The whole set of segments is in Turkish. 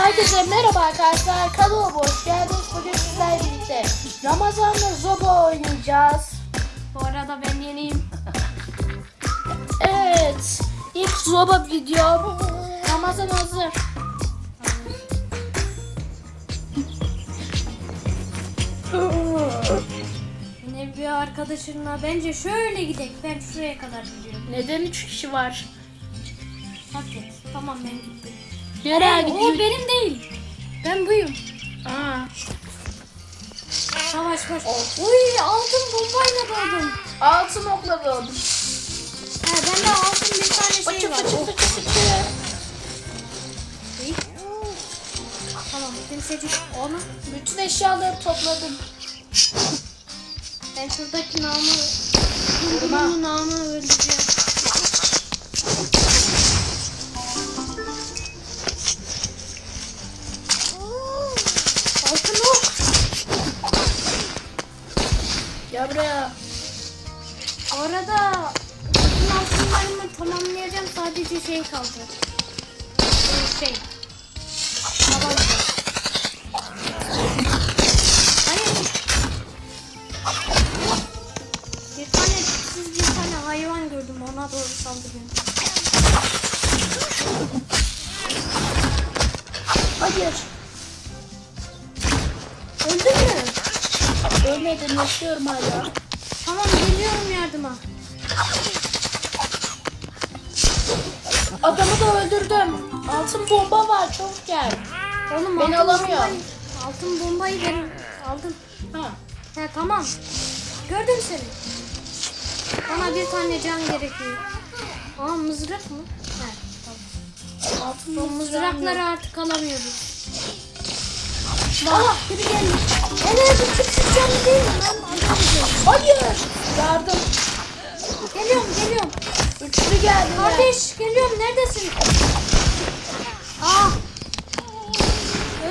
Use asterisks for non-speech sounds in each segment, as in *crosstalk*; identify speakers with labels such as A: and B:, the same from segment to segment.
A: Herkese merhaba arkadaşlar. Kanalıma hoş geldiniz. Bugün sizlerle birlikte Ramazan'la Zoba oynayacağız.
B: Bu arada ben yeniyim. *laughs*
A: Evet. İlk Zoba videom. Ramazan hazır.
B: Yine bir arkadaşınla bence şöyle gidelim. Ben şuraya kadar gidiyorum.
A: Neden 3 kişi var?
B: Et. Tamam ben gittim.
A: Nereye
B: Hey, o
A: gidiyor?
B: benim değil. Ben buyum.
A: Aa,
B: Savaş baş. Uy altın bombayla doğdum.
A: altın okla doğdum.
B: He bende altın bir tane şey var.
A: fıçı
B: Oh,
A: fıçı fıçı.
B: Tamam kimsecik onu.
A: Bütün eşyaları topladım.
B: Ben şuradaki namı. Bunun namı öldüreceğim. Tamamlayacağım. Sadece şey kaldı. Ee, Şey. Oğlum
A: Beni
B: altın
A: alamıyor.
B: bombayı- Altın bombayı ben aldım.
A: Ha.
B: He tamam. Gördüm seni. Bana bir tane can gerekiyor. Aa mızrak mı? He tamam.
A: Altın
B: Bu
A: mızrakları.
B: artık alamıyoruz. Allah biri geldi. Evet bu tipsiz canlı değil mi lan? Alamıyorum.
A: Hayır. Yardım.
B: Geliyorum geliyorum.
A: Üçlü geldi.
B: Kardeş geliyorum neredesin? Aa.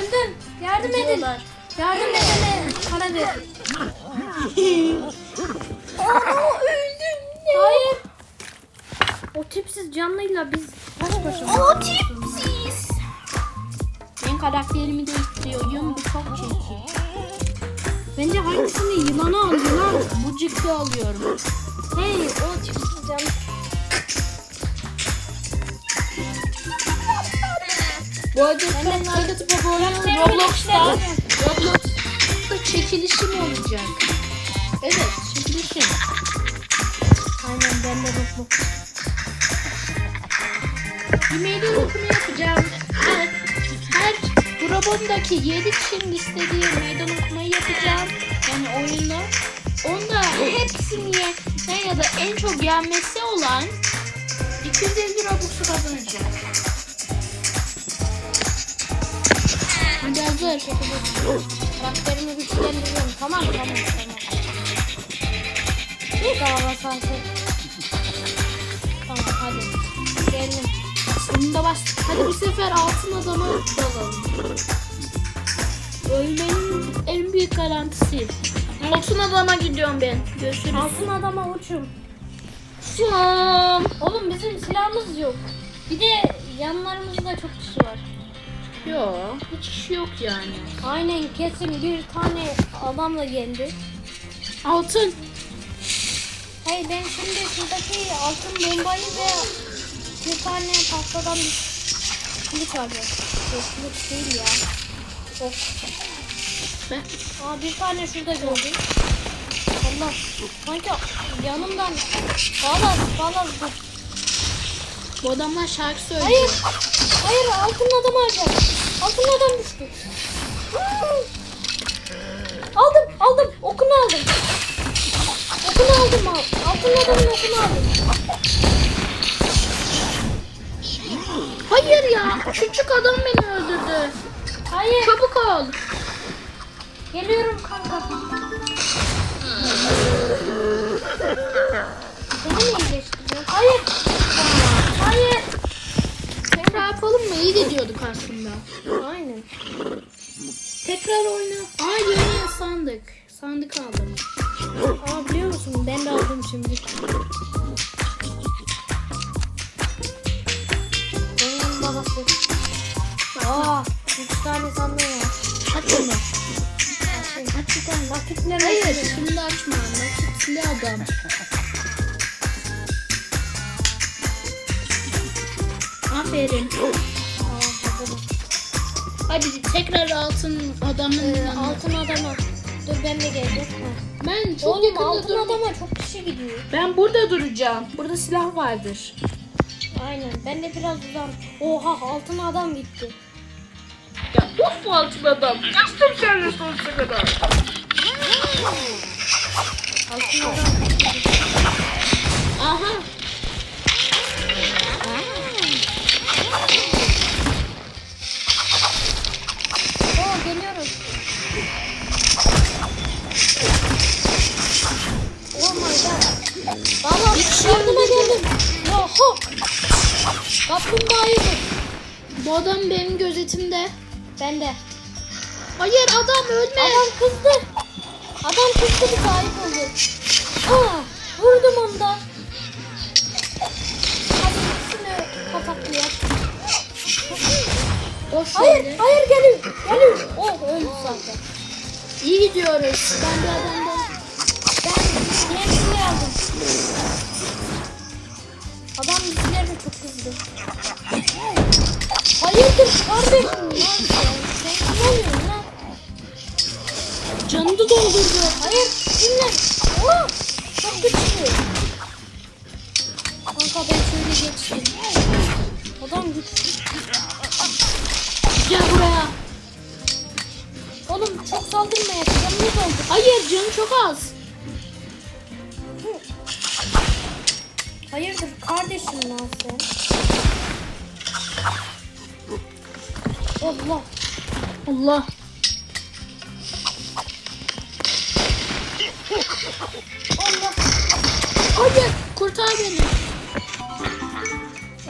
B: Öldüm. Yardım edin. Yardım edene para verin. Aa öldüm. Hayır. O tipsiz canlıyla biz baş başa.
A: O tipsiz. Ben karakterimi değiştiriyorum. Bu çok çirkin.
B: Bence hangisini yılanı al yılan.
A: Bu cikti alıyorum.
B: Hey o tipsiz canlı.
A: Bu arada kanalına atıp abone olun. Roblox'ta. Roblox'ta çekilişim olacak. Evet çekilişim.
B: Aynen ben de Roblox.
A: Meydan okuma yapacağım. Evet. Her grubumdaki 7 kişinin istediği meydan okumayı yapacağım. Yani oyunda. Onda hepsini ye- ya da en çok yenmesi olan 250 Robux'u kazanacak. Hadi hazır.
B: Karakterimi güçlendiriyorum. Tamam tamam tamam. Bir daha basarsa. Tamam hadi. Geldim.
A: Sonunda bas. Hadi bu sefer altın adamı dalalım. Ölmenin en büyük garantisi. Altın adama gidiyorum ben. Görüşürüz.
B: Altın adama uçum.
A: Şam.
B: Oğlum bizim silahımız yok. Bir de yanlarımızda çok kişi var.
A: Yok. Hiç kişi yok yani.
B: Aynen kesin bir tane adamla geldi.
A: Altın.
B: Hey ben şimdi şuradaki altın bombayı ve bir tane tahtadan bir kılıç alacağım. Yok kılıç değil ya. Ok.
A: Ben.
B: Aa bir tane şurada gördüm. Allah. Sanki yanımdan balaz balaz bu.
A: Bu adamlar şarkı söylüyor.
B: Hayır. Hayır altın adam alacağım. Altın adam düştü. aldım aldım. Okunu aldım. Okunu aldım al. Altın adamın okunu aldım.
A: Hayır ya. Küçük adam beni öldürdü.
B: Hayır.
A: Çabuk ol.
B: Geliyorum kanka. Seni mi iyileştireceğim? Hayır. Hayır.
A: Yapalım mı? İyi gidiyorduk aslında.
B: Aynen.
A: Tekrar oyna. Aa yeni sandık. Sandık aldım.
B: Aa biliyor musun? Ben de aldım şimdi. Benim babası. Aa üç tane sandığım var.
A: Aç onu.
B: Aç şu tane nakitleri.
A: Hayır şimdi açma. Nakitli adam. Aferin. Hadi tekrar altın adamın
B: Ee,
A: yanına.
B: altın adama. Dur ben de geleceğim.
A: Ben çok
B: Oğlum
A: yakında
B: altın
A: durma-
B: adama çok kişi gidiyor.
A: Ben burada duracağım. Burada silah vardır.
B: Aynen. Ben de biraz uzam. Oha altın adam gitti.
A: Ya of bu altın adam. Kaçtım seninle sonsuza kadar.
B: Altın adam.
A: Aha.
B: God. Baba yardıma geldim. Oho. Kaplumbağayı vur.
A: Bu adam benim gözetimde.
B: Ben de.
A: Hayır adam ölme.
B: Adam kızdı. Adam kızdı bir sahip oldu. Aa, vurdum onu da. Hadi ikisini kapatıyor.
A: O
B: Hayır,
A: şöyle.
B: hayır geliyor. Geliyor. Oh öldü zaten.
A: İyi gidiyoruz. Ben bir adamdan.
B: Ben aldım. Adam bizimkiler de çok kızdı. Hayırdır kardeşim lan sen? Sen kim oluyorsun lan?
A: Canını doldurdu.
B: Hayır dinle. Oo, çok güçlü. Kanka ben şöyle geçtim. Adam güçlü.
A: Gel buraya.
B: Oğlum çok saldırma ya. Canımız oldu.
A: Hayır canı çok az.
B: Hayırdır kardeşim lan sen? Allah.
A: Allah.
B: Allah.
A: Hayır. Kurtar beni.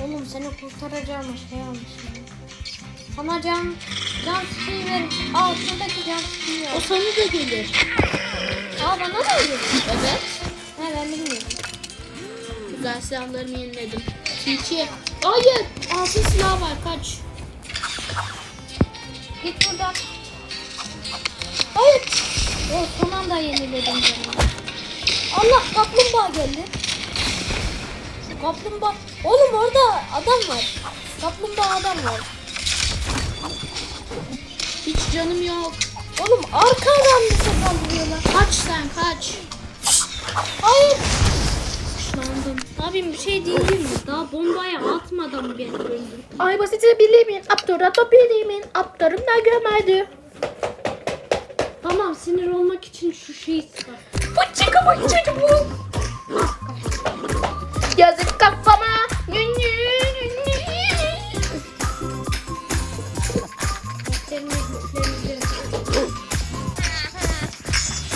B: Oğlum seni kurtaracağım şey almışım. Sana can, can sıkıyı ver. Al şuradaki can sıkıyı
A: O sana da gelir.
B: Aa bana da öyle.
A: Evet.
B: He ben bilmiyorum.
A: Güzel silahlarımı yeniledim. Tilki. Hayır. Altın silah var. Kaç.
B: Git buradan. Hayır. O son anda yeniledim canım. Allah kaplumbağa geldi. Kaplumbağa. Oğlum orada adam var. Kaplumbağa adam var.
A: Hiç canım yok.
B: Oğlum arkadan bize saldırıyorlar.
A: Kaç sen kaç.
B: Hayır.
A: Kuşlandım.
B: Abim bir şey diyeyim mi? Daha bombaya atmadan beni öldürdü.
A: Ay basiti bilimin, apturato bilimin, aptarım da gömedi.
B: Tamam sinir olmak için şu şeyi sıkar.
A: Bıçıkı bıçıkı bu. Yazık kafama.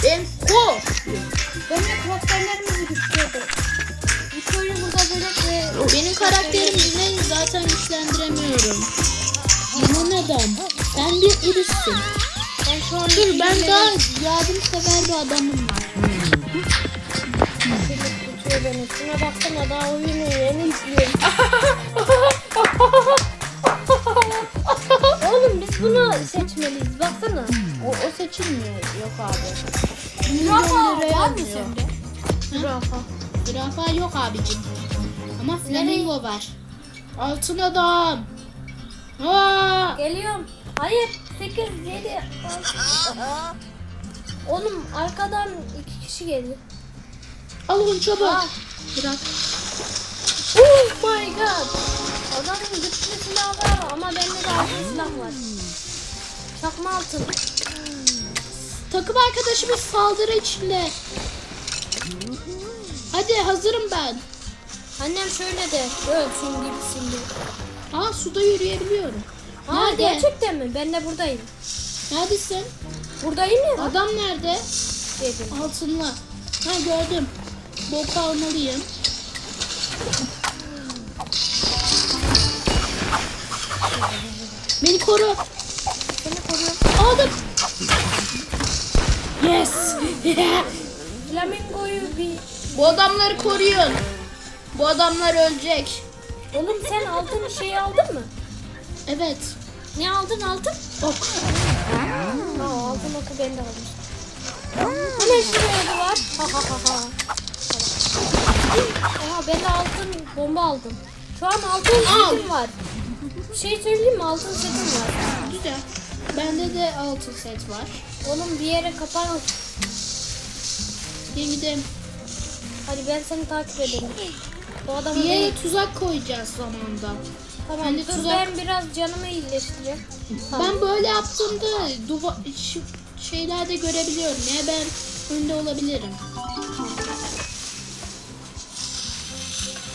A: Ben ko. Benim karakterimle zaten güçlendiremiyorum. Yaman adam. Sen bir irisin.
B: Ben şu an...
A: Dur ben daha yardımsever bir adamım var.
B: Tutuyor beni. Şuna baksana daha oyunu yeni izliyorum. Oğlum biz bunu seçmeliyiz. Baksana.
A: O, o seçilmiyor. Yok abi.
B: Zürafa
A: Milyon
B: var mı
A: yazıyor.
B: sende? Zürafa.
A: Zürafa yok abicim. Ama flamingo var. Altın adam. Aa!
B: Geliyorum. Hayır. 8, 7, Oğlum arkadan iki kişi geliyor.
A: Al onu çabuk.
B: Aa.
A: Bırak. Oh my god.
B: Adamın güçlü silahı var ama bende de altın silah var. Çakma altın.
A: Takım arkadaşımız saldırı içinde. Hadi hazırım ben.
B: Annem şöyle de ölsün gitsin diye.
A: Aa suda yürüyebiliyorum.
B: Aa
A: Nerede?
B: gerçekten mi? Ben de buradayım.
A: Neredesin?
B: Buradayım ya.
A: Adam nerede?
B: Dedim.
A: Altınla. Ha gördüm. Boku almalıyım. Beni koru.
B: Seni koruyorum.
A: Aldım. Yes.
B: Flamingoyu bir...
A: Bu adamları koruyun. Bu adamlar ölecek.
B: Oğlum sen altın şeyi aldın mı?
A: Evet.
B: Ne aldın altın?
A: Ok.
B: Ha, altın oku ben de aldım. Hemen şuraya da var. Ha ha ha ha. Aha ben de altın bomba aldım. Şu an altın
A: Al.
B: setim var. Bir şey söyleyeyim mi? Altın setim var.
A: Güzel. Bende de altın set var.
B: Oğlum bir yere kapan.
A: Gel gidelim.
B: Hadi ben seni takip ederim. Bu adamı
A: Bir
B: beni...
A: yere tuzak koyacağız zamanda.
B: Tamam
A: de
B: dur
A: tuzak-
B: ben biraz canımı iyileştireyim. Tamam.
A: Ben böyle yaptığımda duva şu şeylerde görebiliyorum ya ben önde olabilirim.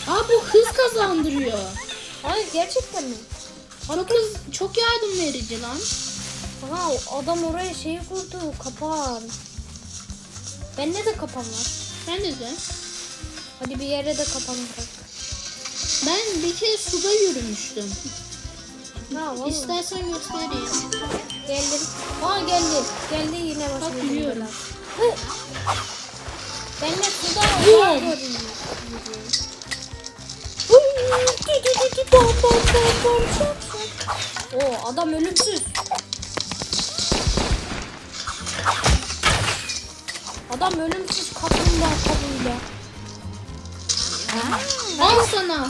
A: Aa bu hız kazandırıyor.
B: Hayır gerçekten mi?
A: Çok hız, çok yardım verici lan.
B: Aha adam oraya şeyi kurdu kapan. Bende de kapan var.
A: Ben de de.
B: Hadi bir yere de kapan bırak.
A: Ben bir kere suda yürümüştüm.
B: Vallahi.
A: İstersen göstereyim.
B: Geldim. Aa geldi. Geldi yine başıma.
A: Bak.
B: Hı. Ben de suda şak. Oo adam ölümsüz. Adam ölümsüz kaplumbağa kabuğuyla.
A: Al sana.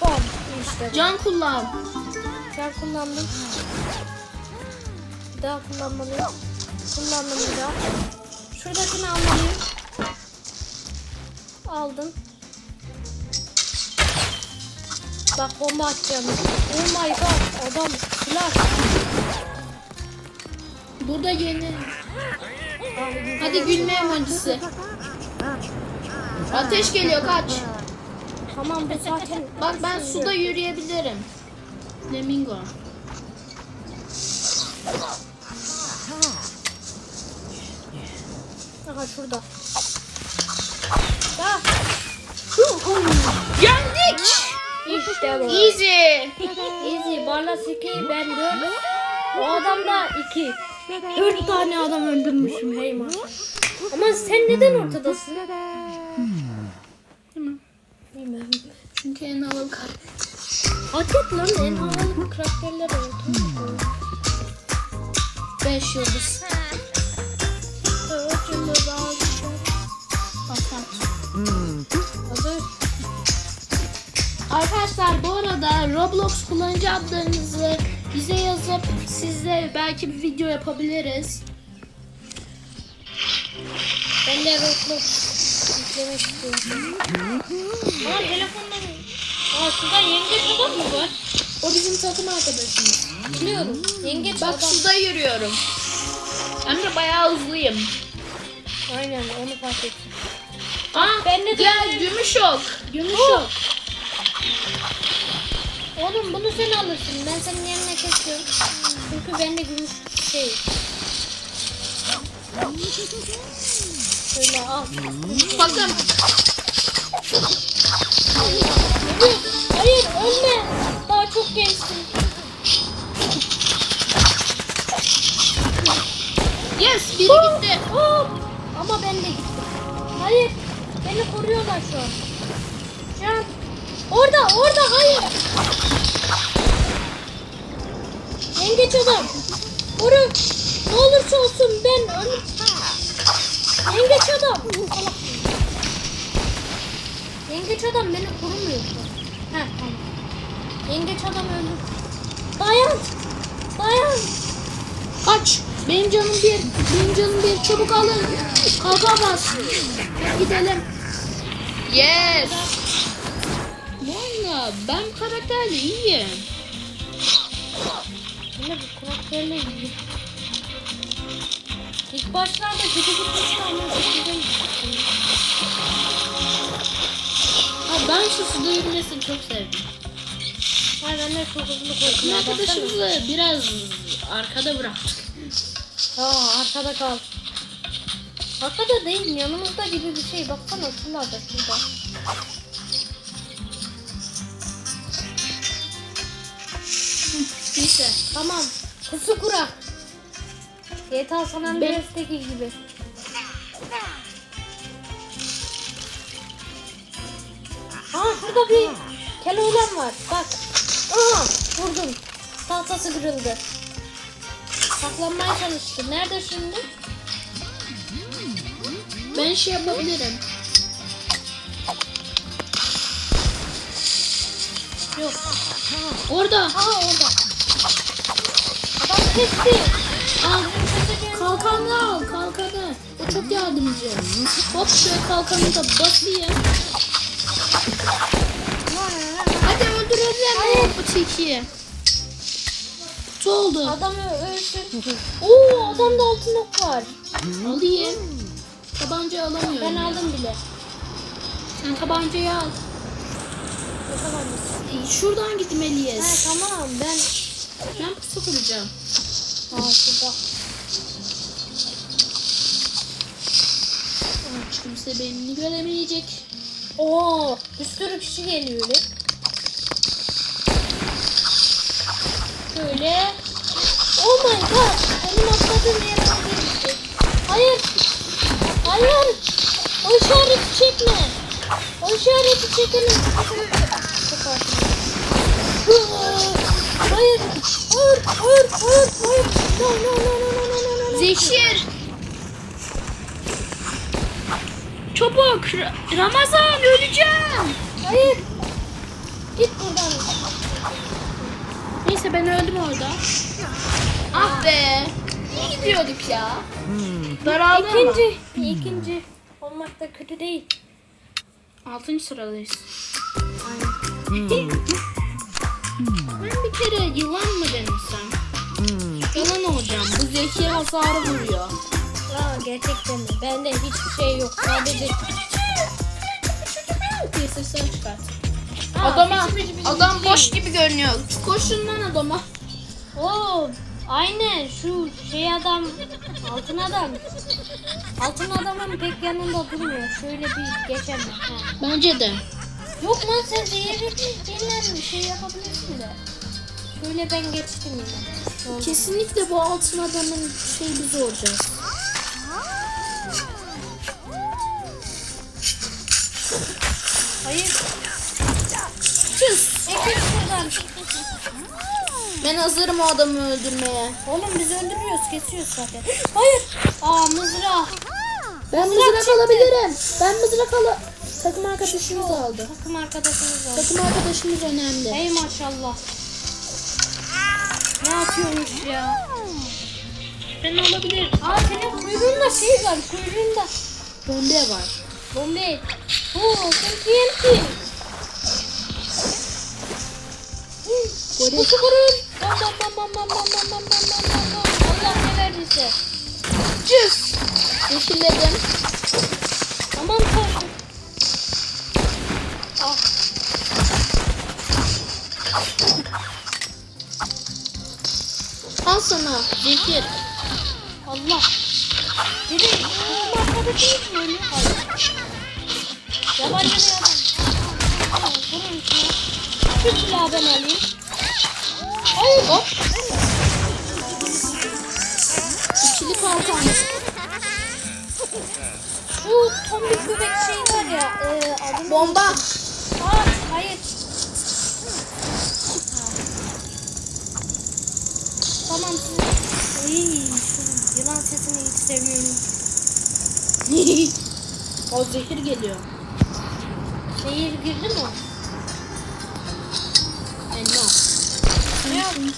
B: Bom işte.
A: Can kullan.
B: Sen kullandım. Bir daha kullanmalıyım. Kullandım bir daha. Şuradakini almalıyım. Aldım. Bak bomba atacağım. Oh my god. Adam silah.
A: Burada yeni. Hadi gülme emojisi. Ateş geliyor kaç.
B: Tamam bu zaten.
A: Bak ben suda yürüyebilirim. Flamingo.
B: Aha şurada. Ya.
A: Yendik.
B: İşte bu.
A: Easy.
B: Easy. Barla 8 ben 4. O adam da 2. 4 tane adam öldürmüşüm hey maşallah. Ama sen neden ortadasın?
A: Tamam.
B: Bilmiyorum.
A: Çünkü en havalı kar.
B: Adet lan en havalı karakterler oldu.
A: 5 yıldız.
B: Dört yıldız aldım. Hazır.
A: Arkadaşlar bu arada Roblox kullanıcı adlarınızı bize yazıp sizle belki bir video yapabiliriz.
B: Ben de Roblox yüklemek istiyorum. Aa telefonda mı? Aa şurada yengeç adam mı var?
A: O bizim takım arkadaşımız.
B: Biliyorum. Yengeç
A: Bak
B: adam.
A: suda yürüyorum. Hem de bayağı hızlıyım.
B: Aynen onu fark ettim.
A: Aa,
B: ben de
A: gel gümüş ok. Gümüş ok.
B: Oğlum bunu sen alırsın. Ben senin yerine kesiyorum. Çünkü bende gümüş şey. Şöyle al.
A: Bakın
B: Hayır, hayır ölme. Daha çok gençsin.
A: yes biri gitti.
B: Aa, ama ben de gittim. Hayır. Beni koruyorlar şu an. Şu an. Orada, orada hayır. Yengeç adam. Koru. Ne olursa olsun ben öl... Yengeç adam. Yengeç adam beni korumuyor. Heh tamam. Yengeç adam öldü. Dayan. Dayan.
A: Kaç. Benim canım bir. Benim canım bir. Çabuk alın. Kalkamaz. Gidelim. Yes. Valla ben karakterle iyiyim.
B: Yine bu karakterle ilgili. Başlarda kötü sonradan gitti.
A: Ha, ben şu suda yürümesini çok sevdim.
B: Hayır ben de çok hızlı başladım.
A: arkadaşımızı biraz arkada bıraktık.
B: Aa arkada kal. Arkada değil yanımızda gibi bir şey. Baksana şuralarda şurada.
A: Neyse.
B: Tamam. Pusu kurak. GTA San Andreas'taki gibi. Aa şurada bir keloğlan var. Bak. Aha vurdum. tahtası kırıldı. Saklanmaya çalıştı. Nerede şimdi?
A: Ben şey yapabilirim.
B: Yok.
A: Orada.
B: Aa orada. Adam kesti.
A: Al. Kalkanı al. Kalkanı. O çok yardımcı. Hop şöyle kalkanı da basayım. Hadi öldürelim. Bu tilkiyi. Kutu oldu.
B: Adamı ölsün. Oo adamda altın ok var.
A: Alayım. Tabancayı alamıyorum.
B: Ben aldım bile.
A: Sen tabancayı al. Ee, Şuradan
B: He
A: gitmeliyiz.
B: tamam ben.
A: Ben pusu kuracağım.
B: Aa şurada.
A: Hiç kimse beni göremeyecek.
B: Oo bir sürü kişi geliyor öyle. Şöyle. Oh my god. Benim atladığım yere gitti. Hayır. Hayır. O işareti çekme. O işareti çekelim. Hayır. Hayır. Hayır. Hayır. Hayır. No no no no no no no no.
A: Zeşir. Çabuk. Ra- Ramazan öleceğim.
B: Hayır. Git buradan.
A: Neyse ben öldüm orada. Ah be. İyi gidiyorduk ya. Daraldı ama.
B: İkinci. ikinci olmak da kötü değil.
A: Altıncı sıradayız.
B: Aynen.
A: Ben bir kere yılan mı denesem? Yılan olacağım. Bu zehir hasarı vuruyor.
B: Aa, gerçekten mi? Bende hiçbir şey yok. Sadece
A: sesler çıkart.
B: Aa,
A: Adama,
B: bici bici bici
A: adam
B: bici.
A: boş gibi görünüyor. Koşun lan adama.
B: Oo, aynen şu şey adam, altın adam. Altın adamın pek yanında durmuyor. Şöyle bir geçemem. Ha.
A: Bence de.
B: Yok lan sen zehirle bir şey yapabilirsin de. Şöyle ben geçtim yine.
A: Kesinlikle bu altın adamın şey biz olacağız.
B: Hayır.
A: Çıs.
B: Ekip şuradan.
A: Ben hazırım o adamı öldürmeye.
B: Oğlum biz öldürüyoruz, kesiyoruz zaten. Hayır. Aa mızrak.
A: Ben
B: Mızrak
A: mızrak
B: çıktı.
A: alabilirim. Ben mızrak al. Takım arkadaşımız aldı.
B: Takım arkadaşımız var.
A: Takım arkadaşımız önemli.
B: Ey maşallah. Ne yapıyormuş ya?
A: Ben alabilirim.
B: Aa senin kuyruğunda şey var, kuyruğunda.
A: Bombe var.
B: Bombe. Oo sen.
A: Böyle
B: Kutu vurun. Bam bam bam bam bam bam bam bam bam bam bam. Allah ne verdiyse.
A: cüz. Yeşilledim.
B: Aman tanrım. Ah.
A: Al sana. Zehir.
B: Allah. Biri takım arkadaşımız mı ölüyor? Hayır. Yabancı bir adam. Aa, Vurun şuna. Şu silahı ben alayım.
A: Hayır. Hop. İkili kalkan.
B: Şu tombik bebek şey var ya. E, adını...
A: Bomba.
B: Aa, hayır. Tamam şu yılan sesini hiç sevmiyorum. *laughs*
A: o zehir geliyor.
B: Şehir girdi mi?
A: Elma.
B: Ne yapmış?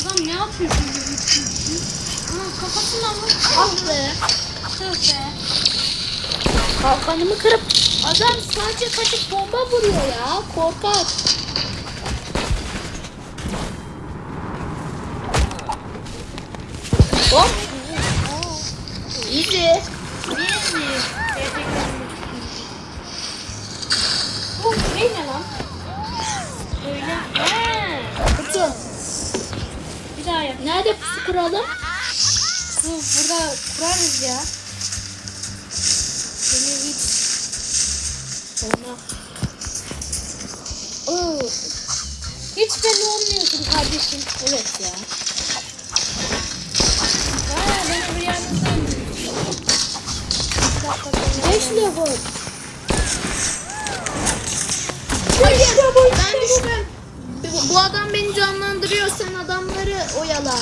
B: Adam ne yapıyor şimdi? Aa, kafasına mı?
A: Be.
B: Tövbe.
A: Kalkanımı kırıp adam sadece kaçıp bomba vuruyor ya. Korkak. Kuralım?
B: Bu burada kurarız ya. Seni hiç
A: Sonra.
B: Oo. Hiç belli olmuyorsun kardeşim.
A: Evet ya.
B: Ha beni bir yerde sandın. Bir dakika sonra.
A: 5 level. Ben düştüm. bu adam beni canlandırıyor. Sen adamları oyala.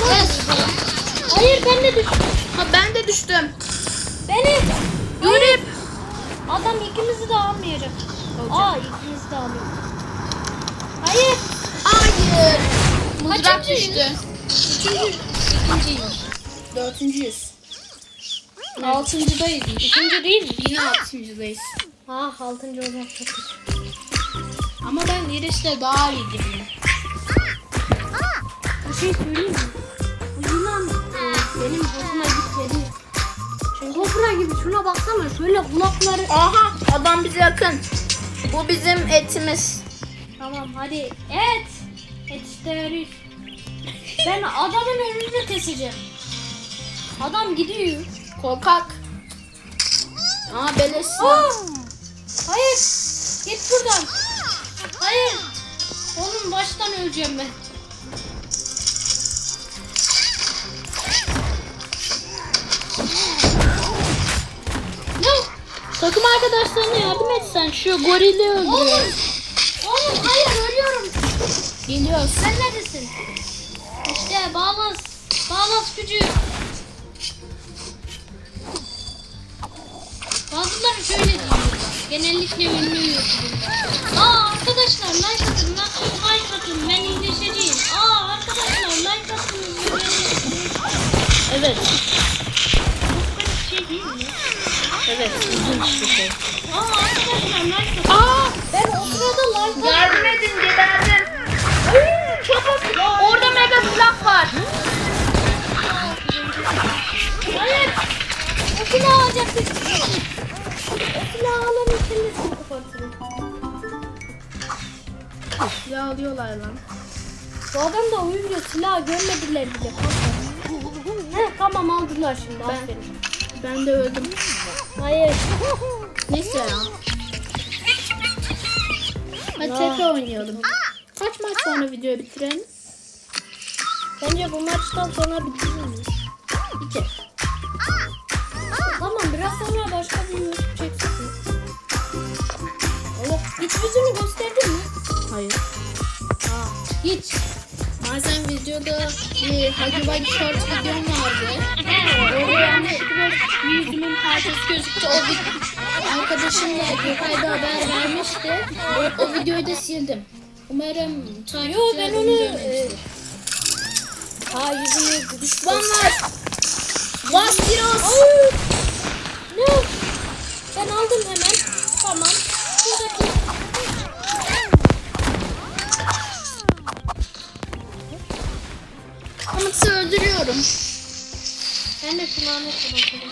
B: Lan. Hayır ben de düştüm.
A: Ha ben de düştüm.
B: Beni.
A: Yürü.
B: Adam ikimizi de almayacak.
A: Olacak.
B: Aa ikimizi de alıyor. Hayır.
A: Hayır. Mızrak düştü. Üçüncü. İkinciyiz. Dördüncüyüz. Altıncıdayız.
B: Üçüncü değil mi?
A: Yine altıncıdayız.
B: Ah altıncı olmak çok kötü.
A: Ama ben Iris'le daha iyi gibiyim.
B: Bir şey söyleyeyim mi? Şuna baksana şöyle kulakları.
A: Aha adam bize yakın. Bu bizim etimiz.
B: Tamam hadi et. Et isteriz. Ben adamın önünü keseceğim. Adam gidiyor.
A: Korkak. Aa beleş.
B: Aa! Hayır. Git buradan. Hayır. Oğlum baştan öleceğim ben.
A: Takım arkadaşlarına yardım etsen şu gorili
B: Oğlum.
A: öldürüyor.
B: Oğlum hayır ölüyorum.
A: Geliyoruz.
B: Sen neredesin? İşte bağlas. Bağlas gücü. Bazıları şöyle diyor. Genellikle ünlü YouTuber'lar. Aa arkadaşlar like atın lan. Like atın ben iyileşeceğim. Aa arkadaşlar like atın.
A: Evet. Evet. İlginç bir şey.
B: Aa arkadaşlar like.
A: Aa!
B: Ben o sırada like.
A: Yardım edin geberdim. Çabuk. Orada mega silah var.
B: Hayır. O silahı alacaktık. O silahı alanın kendisini kapatırım.
A: Ya alıyorlar lan.
B: Bu adam da uyuyor. Silah görmediler bile. Heh, tamam aldılar şimdi.
A: Ben-
B: Aferin.
A: Ben de öldüm.
B: Hayır.
A: Neyse ya. Hadi
B: Ya.
A: tekrar oynayalım. Kaç maç sonra videoyu bitirelim?
B: Bence bu maçtan sonra bitiririz.
A: İki.
B: Tamam biraz sonra başka bir YouTube çeksin. Oğlum hiç yüzünü gösterdin mi?
A: Hayır.
B: Aa, hiç.
A: Bazen videoda bir Hagi Wagi Short videom vardı. Orada yanlışlıkla yüzümün parçası gözüktü. O bir arkadaşım da Gökay'da haber vermişti. O, o videoyu da sildim. Umarım
B: Yo ben onu... E, ha yüzünü
A: Düşmanlar! Bas biraz!
B: Ne? Ben aldım hemen. Tamam. Şuradaki...
A: Amatı öldürüyorum.
B: Ben de bırakırım.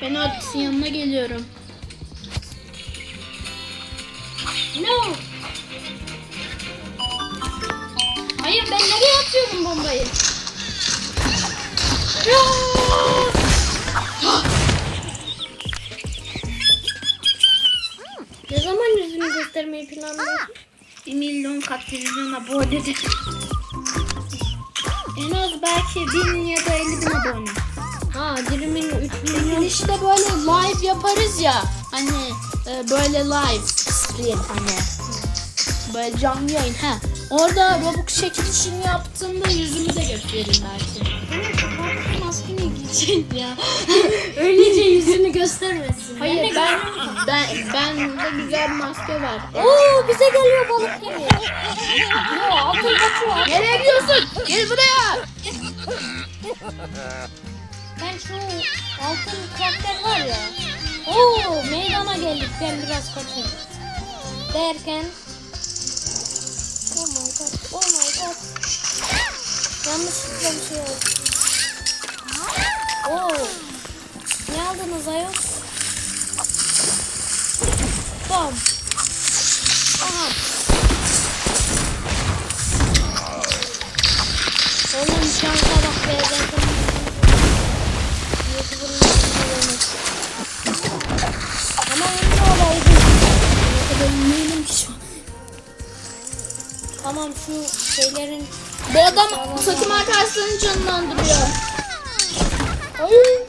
A: Ben Otis'in yanına geliyorum.
B: No. Hayır ben nereye atıyorum bombayı? ne zaman yüzünü göstermeyi planlıyorsun?
A: 1 milyon kat televizyon abonede. En az belki 1000 ya da 50 bin abone.
B: Ha dirimin 3 milyon.
A: İşte böyle live yaparız ya. Hani e, böyle live stream hani. Böyle canlı yayın. Ha. Orada Robux çekilişini yaptığımda yüzümü de gösteririm belki.
B: Maskeni giyeceksin ya. *laughs* Öylece yüzünü göstermesin.
A: Hayır ben ben ben de güzel bir maske var.
B: Oo bize geliyor balık gemi. Yo altın kaçıyor.
A: Nereye gidiyorsun? Gel buraya. *laughs*
B: Ben şu altın karakter var ya. Oo meydana geldik ben biraz kaçayım. Derken. Oh my god. Oh my god. Yanlışlıkla bir şey oldu. Oo. Ne aldınız ayol? Bam. Aha. Oğlum şansa bak be. Ben Tamam şu şeylerin...
A: Bu adam takım arkadaşlarını canlandırıyor.
B: Ay.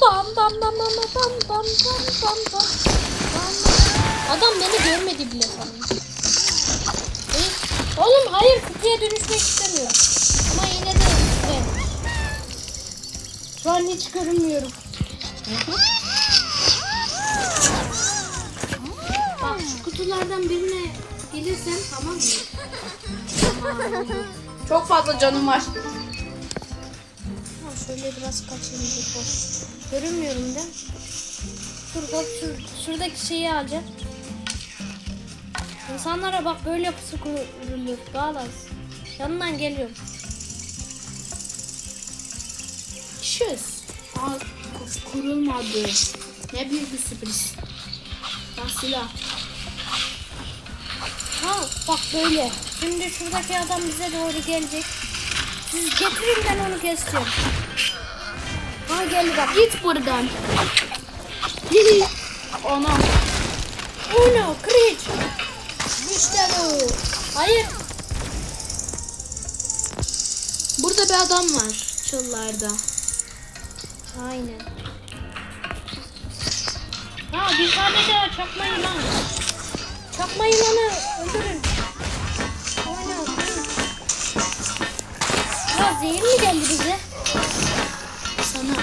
B: Bam bam bam bam bam bam bam bam bam. Adam beni görmedi bile sanırım. tilkiye dönüşmek istemiyorum. Ama yine de güzel. Şu an hiç görünmüyorum. Bak şu kutulardan birine gelirsen tamam mı? Tamam.
A: Çok fazla canım var.
B: Ha, şöyle biraz kaçayım. Görünmüyorum mi? Dur bak şur, şuradaki şeyi alacağım. İnsanlara bak böyle pusu kuruluyor. Daha az. Yanından geliyorum.
A: Şüz. Aa, ku- kurulmadı. Ne büyük bir sürpriz. Ben silah.
B: Ha bak böyle. Şimdi şuradaki adam bize doğru gelecek. Siz getirin ben onu keseceğim. Ha geldi bak.
A: Git buradan. *laughs* Ona.
B: Uno, Kriç. Bu. Hayır.
A: Burada bir adam var. Çıllarda.
B: Aynen. Ha bir tane daha çakma yılan. Çakma yılanı öldürün. Aynen. Ya zehir mi geldi bize?
A: Sana.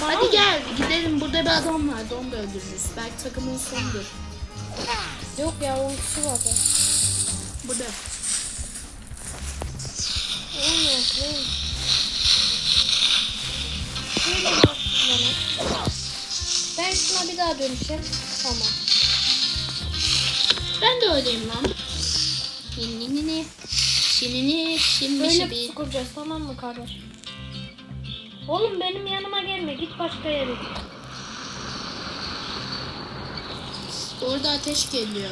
B: Bana
A: Hadi
B: mı?
A: gel gidelim. Burada bir adam vardı. Onu da öldürürüz. Belki takımın sonudur.
B: Yok ya 10 kişi.
A: Burada.
B: Şöyle bak bana. Ben şuna bir daha dönüşeyim. Tamam.
A: Ben de öyleyim lan. Ninini. Şinini. Şimdi
B: Böyle
A: bir.
B: pusu kuracağız tamam mı kardeş? Oğlum benim yanıma gelme git başka yere git.
A: Orada ateş geliyor.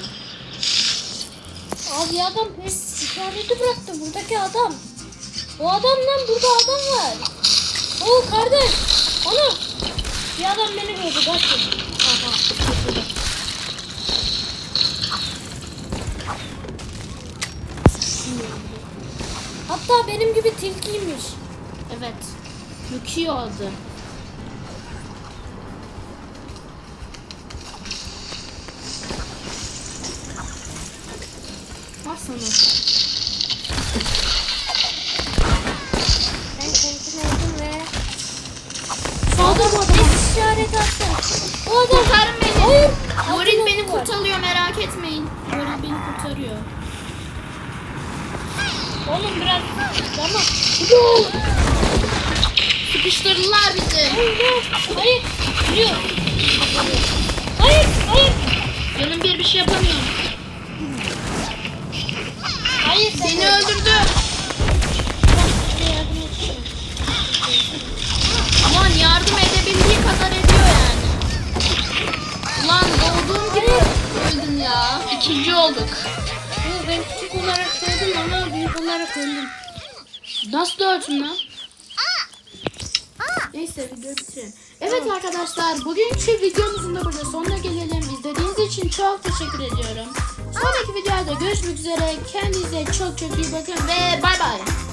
B: Abi adam pes işareti bıraktı buradaki adam. O adam lan burada adam var. Oo kardeş. Onu. Bir adam beni gördü kaçın. Aha. kurtuldu. Hatta benim gibi tilkiymiş.
A: Evet. Yukio adı. Var sana.
B: Ben kendim oldum ve
A: Saldır bu adamı.
B: pes işareti attım. O adam.
A: Kurtarın beni.
B: Hayır. Atın
A: beni kurtarıyor merak etmeyin. Goril beni kurtarıyor.
B: Oğlum biraz tamam.
A: Sıkıştırdılar bizi.
B: Hayır, hayır, yürüyor. Hayır, hayır,
A: Canım bir bir şey yapamıyorum.
B: hayır. sen
A: Beni
B: de-
A: öldürdü. Aman yardım edebildiği kadar ediyor yani. Ulan doğduğum gibi öldüm ya. İkinci olduk.
B: Ben küçük olarak doğdum ama büyük olarak öldüm.
A: Nasıl öldün lan? Neyse video bitirelim. Evet arkadaşlar bugünkü videomuzun da burada sonuna gelelim. İzlediğiniz için çok teşekkür ediyorum. Sonraki videoda görüşmek üzere. Kendinize çok çok iyi bakın ve bay bay.